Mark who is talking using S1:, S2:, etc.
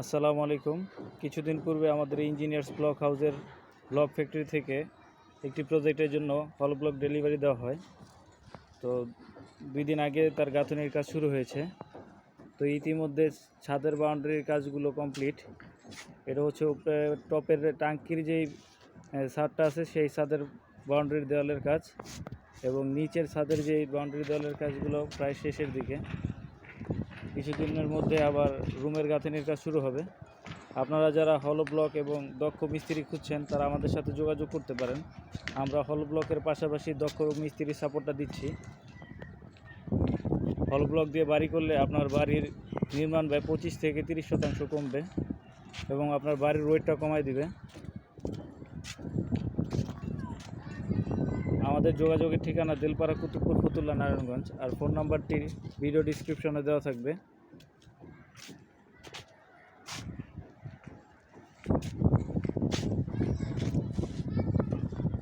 S1: আসসালামু আলাইকুম। কিছুদিন পূর্বে আমাদের ইঞ্জিনিয়ার্স ব্লক হাউসের ব্লক ফ্যাক্টরি থেকে একটি প্রজেক্টের জন্য হল ব্লক ডেলিভারি দেওয়া হয়। তো দুই দিন আগে তার গাঁথনির কাজ শুরু হয়েছে। তো ইতিমধ্যে ছাদের বাউন্ডারির কাজগুলো কমপ্লিট। এটা হচ্ছে টপের টাঙ্কির যেই ছাদটা আছে, সেই ছাদের বাউন্ডারির দেওয়ালের কাজ এবং নিচের ছাদের যেই বাউন্ডারি দেওয়ালের কাজগুলো প্রায় শেষের দিকে। কিছুদিনের মধ্যে আবার রুমের গাঁথনির কাজ শুরু হবে। আপনারা যারা হল ব্লক এবং দক্ষ মিস্ত্রি খুঁজছেন, তারা আমাদের সাথে যোগাযোগ করতে পারেন। আমরা হল ব্লকের পাশাপাশি দক্ষ মিস্ত্রি সাপোর্টটা দিচ্ছি। হল ব্লক দিয়ে বাড়ি করলে আপনার বাড়ির নির্মাণ ব্যয় পঁচিশ থেকে তিরিশ শতাংশ কমবে এবং আপনার বাড়ির ওয়েটটা কমায় দিবে। আমাদের যোগাযোগের ঠিকানা দিলপাড়া কুতুবপুর ফতুল্লা নারায়ণগঞ্জ। আর ফোন নাম্বারটি ভিডিও ডিসক্রিপশনে দেওয়া থাকবে।